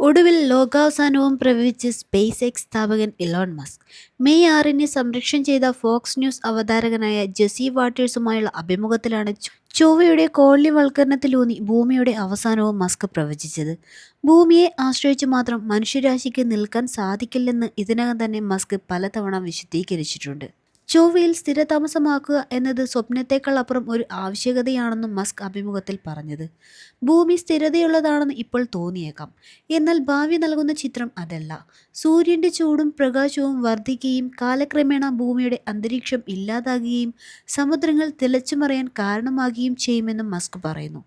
ഒടുവിൽ ലോകാവസാനവും പ്രവചിച്ച് സ്പേസ് എക്സ് സ്ഥാപകൻ ഇലോൺ മസ്ക്. മെയ് ആറിന് സംരക്ഷണം ചെയ്ത ഫോക്സ് ന്യൂസ് അവതാരകനായ ജെസി വാട്ടേഴ്സുമായുള്ള അഭിമുഖത്തിലാണ് ചൊവ്വയുടെ കോളനിവൽക്കരണത്തിലൂന്നി ഭൂമിയുടെ അവസാനവും മസ്ക് പ്രവചിച്ചത്. ഭൂമിയെ ആശ്രയിച്ച് മാത്രം മനുഷ്യരാശിക്ക് നിൽക്കാൻ സാധിക്കില്ലെന്ന് ഇതിനകം തന്നെ മസ്ക് പലതവണ വിശദീകരിച്ചിട്ടുണ്ട്. ചൊവ്വയിൽ സ്ഥിരതാമസമാക്കുക എന്നത് സ്വപ്നത്തേക്കാൾ അപ്പുറം ഒരു ആവശ്യകതയാണെന്നും മസ്ക് അഭിമുഖത്തിൽ പറഞ്ഞത്. ഭൂമി സ്ഥിരതയുള്ളതാണെന്ന് ഇപ്പോൾ തോന്നിയേക്കാം. എന്നാൽ ഭാവി നൽകുന്ന ചിത്രം അതല്ല. സൂര്യന്റെ ചൂടും പ്രകാശവും വർദ്ധിക്കുകയും കാലക്രമേണ ഭൂമിയുടെ അന്തരീക്ഷം ഇല്ലാതാകുകയും സമുദ്രങ്ങൾ തിളച്ചുമറിയാൻ കാരണമാകുകയും ചെയ്യുമെന്നും മസ്ക് പറയുന്നു.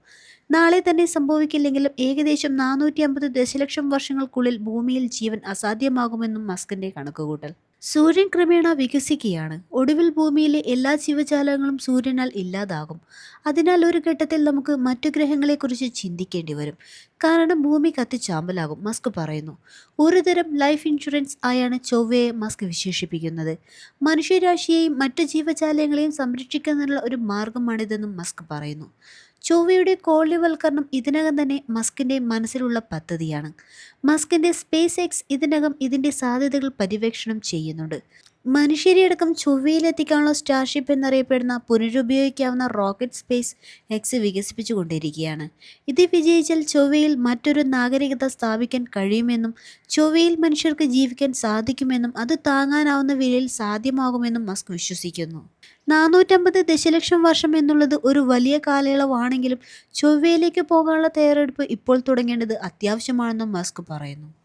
നാളെ തന്നെ സംഭവിക്കില്ലെങ്കിലും ഏകദേശം നാനൂറ്റി അമ്പത് ദശലക്ഷം വർഷങ്ങൾക്കുള്ളിൽ ഭൂമിയിൽ ജീവൻ അസാധ്യമാകുമെന്നും മസ്കിന്റെ കണക്കുകൂട്ടൽ. സൂര്യൻ ക്രമേണ വികസിക്കുകയാണ്. ഒടുവിൽ ഭൂമിയിലെ എല്ലാ ജീവജാലങ്ങളും സൂര്യനാൽ ഇല്ലാതാകും. അതിനാൽ ഒരു ഘട്ടത്തിൽ നമുക്ക് മറ്റു ഗ്രഹങ്ങളെക്കുറിച്ച് ചിന്തിക്കേണ്ടി വരും. കാരണം ഭൂമി കത്തിച്ചാമ്പലാകും മസ്ക് പറയുന്നു. ഒരുതരം ലൈഫ് ഇൻഷുറൻസ് ആയാണ് ചൊവ്വയെ മസ്ക് വിശേഷിപ്പിക്കുന്നത്. മനുഷ്യരാശിയെയും മറ്റു ജീവജാലങ്ങളെയും സംരക്ഷിക്കുന്നതിനുള്ള ഒരു മാർഗമാണിതെന്നും മസ്ക് പറയുന്നു. ചൊവ്വയുടെ കോളിവൽക്കരണം ഇതിനകം തന്നെ മസ്കിന്റെ മനസ്സിലുള്ള പദ്ധതിയാണ്. മസ്കിന്റെ സ്പേസ് എക്സ് ഇതിനകം ഇതിന്റെ സാധ്യതകൾ പര്യവേക്ഷണം ചെയ്യുന്നുണ്ട്. മനുഷ്യരെ അടക്കം ചൊവ്വയിലെത്തിക്കാനുള്ള സ്റ്റാർഷിപ്പ് എന്നറിയപ്പെടുന്ന പുനരുപയോഗിക്കാവുന്ന റോക്കറ്റ് സ്പേസ് എക്സ് വികസിപ്പിച്ചുകൊണ്ടിരിക്കുകയാണ്. ഇത് വിജയിച്ചാൽ ചൊവ്വയിൽ മറ്റൊരു നാഗരികത സ്ഥാപിക്കാൻ കഴിയുമെന്നും ചൊവ്വയിൽ മനുഷ്യർക്ക് ജീവിക്കാൻ സാധിക്കുമെന്നും അത് താങ്ങാനാവുന്ന വിലയിൽ സാധ്യമാകുമെന്നും മസ്ക് വിശ്വസിക്കുന്നു. നാനൂറ്റമ്പത് ദശലക്ഷം വർഷം എന്നുള്ളത് ഒരു വലിയ കാലയളവാണെങ്കിലും ചൊവ്വയിലേക്ക് പോകാനുള്ള തയ്യാറെടുപ്പ് ഇപ്പോൾ തുടങ്ങേണ്ടത് അത്യാവശ്യമാണെന്നും മസ്ക് പറയുന്നു.